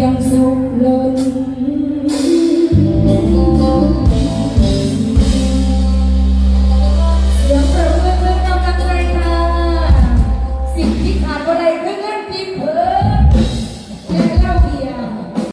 ยังสุขล้น